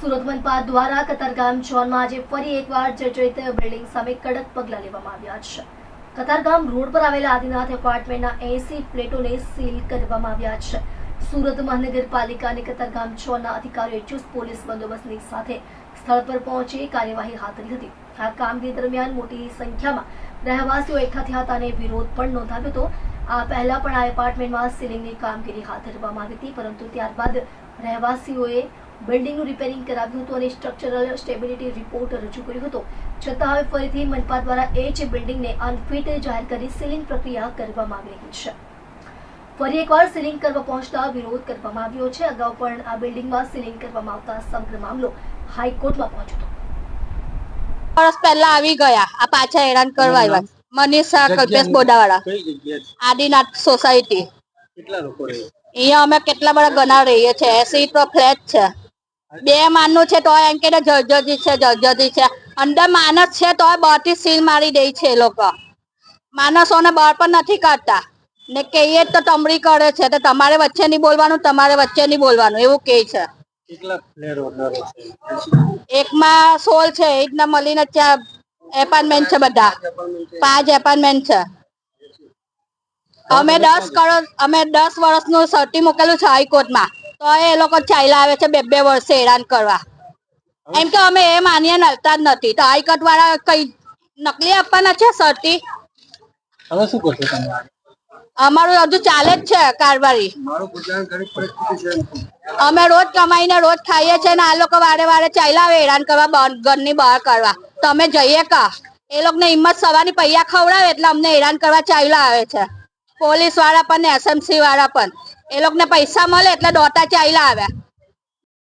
સુરત મનપા દ્વારા કતારગામ ઝોનમાં આજે ફરી એકવાર જર્જરિત બિલ્ડિંગ સામે કડક પગલાં લેવામાં આવ્યા છે. કતારગામ રોડ પર આવેલા આદિનાથ એપાર્ટમેન્ટના એસી ફ્લેટોને સીલ કરવામાં આવ્યા છે. સુરત મહાનગરપાલિકા અને કતારગામ ઝોનના અધિકારીઓએ ચુસ્ત પોલીસ બંદોબસ્તની સાથે સ્થળ પર પહોંચી કાર્યવાહી હાથ ધરી હતી. આ કામગીરી દરમિયાન મોટી સંખ્યામાં રહેવાસીઓ એકઠા થયા હતા અને વિરોધ પણ નોંધાવ્યો હતો. આ પહેલા પણ આ એપાર્ટમેન્ટમાં સીલિંગની કામગીરી હાથ ધરવામાં આવી હતી, પરંતુ ત્યારબાદ રહેવાસીઓએ બિલ્ડિંગનું રિપેરિંગ કરાવ્યું હતું અને સ્ટ્રક્ચરલ સ્ટેબિલિટી રિપોર્ટ રજૂ કર્યો હતો. છતાં હવે ફરીથી મનપા દ્વારા એ જ બિલ્ડિંગને અનફિટ જાહેર કરી સીલિંગ પ્રક્રિયા કરવામાં આવી રહી છે. ફરી એકવાર સીલિંગ કરવા પહોંચતા વિરોધ કરવામાં આવ્યો છે. અગાઉ પણ આ બિલ્ડિંગમાં સીલિંગ કરવામાં આવતા સમગ્ર મામલો હાઈકોર્ટમાં પહોંચ્યો હતો. વર્ષ પહેલા આવી ગયા. આ પાછા હેરાન કરવા આવ્યા. મનીષા કલ્પેશ બોડાવાળા કઈ જગ્યા છે? આદિનાથ સોસાયટી. કેટલા લોકો અહીંયા અમે કેટલા બધા ગણા રહીએ છીએ. એસી તો ફ્લેટ છે. બે માનનું છે તોય એમ કે જર્જરી છે જર્જરી છે. અંદર માણસ છે તો બહારથી સીલ મારી દે છે એ લોકો. માણસોને બહાર પણ નથી કરતા ને કહીએ તો તમડી કરે છે. તો તમારે વચ્ચે નહીં બોલવાનું તમારે વચ્ચે નહીં બોલવાનું. એવું કહે છે. એકમાં સોલ છે. એ રીતના મળીને ત્યાં એપાર્ટમેન્ટ છે બધા. પાંચ એપાર્ટમેન્ટ છે. અમે દસ કરોડ અમે દસ વર્ષનું સર્ટી મૂકેલું છે હાઈકોર્ટમાં. તો એ લોકો ચાલ્યા આવે છે બે બે વર્ષે હેરાન કરવા. એમ કે અમે એ માન્ય નલતા જ નથી. તો હાઈકોર્ટ વાળા કઈ નકલી આપવાના છે સરતી હવે શું કરશો તમે? અમારું હજુ ચાલે જ છે કારવારી. અમે રોજ કમાઈને રોજ ખાઈએ છીએ ને આ લોકો વારે વારે ચાલ્યા આવે હેરાન કરવા ઘર ઘરની બહાર કરવા. તમે જઈએ કા? એ લોકોને હિંમત સવારની પૈયા ખવડાવે એટલે અમને હેરાન કરવા ચાલ્યા આવે છે. પોલીસવાળા પણ ને એસએમસી વાળા પણ. એ લોકોને પૈસા મળે એટલે દોતા ચાલ્યા આવે.